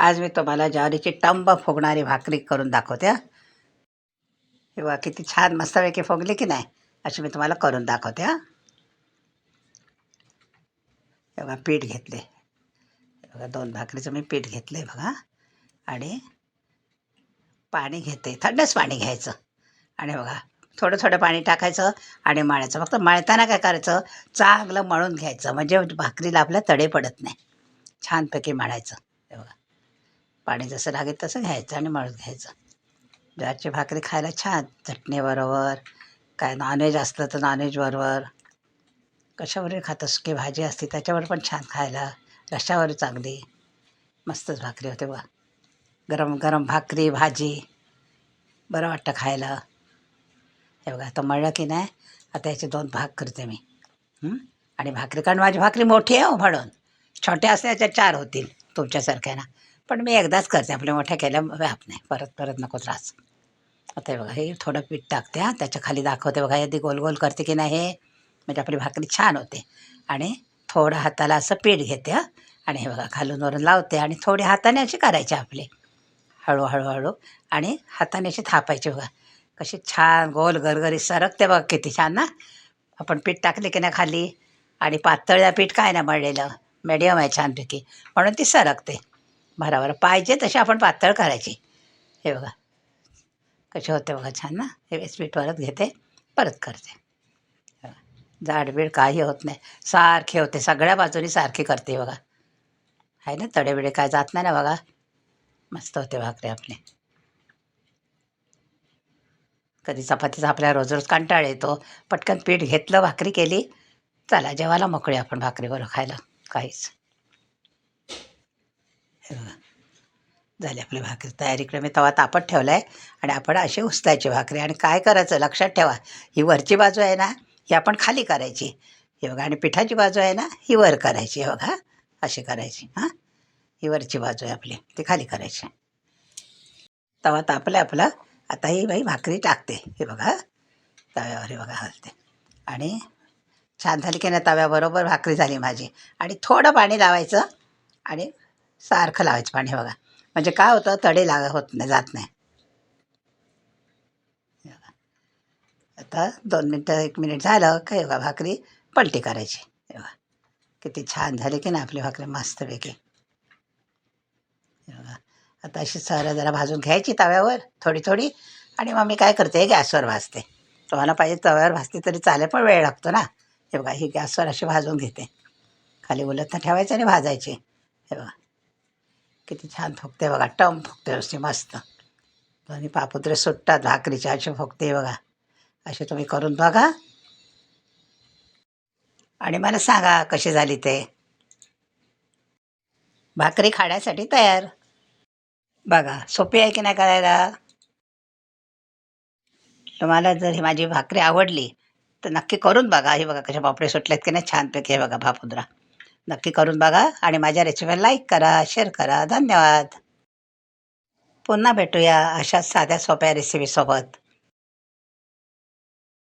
आज मी तुम्हाला ज्वारीची टंब फुगणारी भाकरी करून दाखवते हं. हे बघा किती छान मस्तपैकी फुगली की नाही अशी मी तुम्हाला करून दाखवते हां. हे बघा पीठ घेतले. बघा दोन भाकरीचं मी पीठ घेतलं आहे बघा आणि पाणी घेते थंडच पाणी घ्यायचं. आणि बघा थोडं थोडं पाणी टाकायचं आणि मळायचं. फक्त मळताना काय करायचं चांगलं मळून घ्यायचं. म्हणजे भाकरीला आपल्या तडे पडत नाही. छानपैकी मळायचं. हे बघा. पाणी जसं लागेल तसं घ्यायचं आणि मळून घ्यायचं. ज्वारीची भाकरी खायला छान चटणीबरोबर. काय नॉनव्हेज असलं तर नॉनव्हेजबरोबर कशावरही खातं सुकी भाजी असते त्याच्यावर पण छान खायला. रशावर चांगली. मस्तच भाकरी होते बा गरम गरम भाकरी भाजी. बरं वाटतं खायला. हे बघा आता मळलं की नाही आता याचे दोन भाग करते मी. आणि भाकरी कारण माझी भाकरी मोठी आहे हो म्हणून. छोट्या असल्याच्या चार होतील तुमच्यासारख्या ना पण मी एकदाच करते आपल्या मोठ्या केल्या व्याप नाही. परत परत नको त्रास. आता हे बघा हे थोडं पीठ टाकते हां. त्याच्याखाली दाखवते बघा आधी गोल गोल करते की नाही हे. म्हणजे आपली भाकरी छान होते. आणि थोडं हाताला असं पीठ घेते हां. आणि हे बघा खालून वरून लावते आणि थोडी हाताने अशी करायची आपली. हळूहळू हळू आणि हाताने अशी थापायची बघा. कशी छान गोल गरगरी सरकते बघा किती छान ना आपण पीठ टाकले की नाही खाली? आणि पातळ पीठ काय नाही मळलेलं? मिडियम आहे छानपैकी. म्हणून ती सरकते. भराभर पाहिजे तशी आपण पातळ करायची. हे बघा. कसे होते बघा छान ना? हे वेळेस परत घेते परत करते. जाडबीड काही होत नाही. सारखे होते. सगळ्या बाजूनी सारखी करते बघा. आहे ना? तडेबिडे काय जात नाही ना बघा. मस्त होते भाकरी आपले. कधी चपातीचा आपल्याला रोज रोज कंटाळ येतो. पटकन पीठ घेतलं भाकरी केली. चला जेवायला मोकळी आपण भाकरीबरोबर खायला. काहीच. बघा झाली आपली भाकरी तयार इकडे मी तवा तापत ठेवला आहे आणि आपण अशी उसतायची भाकरी. आणि काय करायचं? लक्षात ठेवा ही वरची बाजू आहे ना ही आपण खाली करायची. हे बघा आणि पिठाची बाजू आहे ना ही वर करायची. हे बघा अशी करायची. हां? ही वरची बाजू आहे आपली ती खाली करायची. तवा तापला आपला. आता ही बाई भाकरी टाकते. हे बघा तव्यावर हे बघा हलते. आणि छान झाली की नाही तव्याबरोबर भाकरी झाली माझी. आणि थोडं पाणी लावायचं आणि सारखं लावायचं पाणी बघा. म्हणजे काय होतं तडे लाग होत नाही जात नाही. आता दोन मिनटं एक मिनिट झालं का बघा भाकरी पलटी करायची. हे बघा. किती छान झाली की नाही आपली भाकरी मस्तपैकी. हे बघा. आता अशी सर जरा भाजून घ्यायची तव्यावर थोडी थोडी. आणि मग मी काय करते गॅसवर भाजते. तुम्हाला पाहिजे तव्यावर भाजते तरी चालेल पण वेळ लागतो ना. हे बघा ही गॅसवर अशी भाजून घेते. खाली उलटनं ठेवायची आणि भाजायची. हे बघा. किती छान फुगते बघा टम फुगते असते मस्त. दोन्ही पापुत्रे सुटतात भाकरीचे असे फुगते बघा. असे तुम्ही करून बघा. आणि मला सांगा कशी झाली ते? भाकरी खाण्यासाठी तयार. बघा सोपी आहे की नाही करायला? तुम्हाला जर ही माझी भाकरी आवडली तर नक्की करून बघा. हे बघा कशा पापडे सुटलेत की नाही छानपैकी हे बघा भापुद्रा नक्की करून बघा आणि माझ्या रेसिपीला लाईक करा शेअर करा. धन्यवाद. पुन्हा भेटूया अशाच साध्या सोप्या रेसिपीसोबत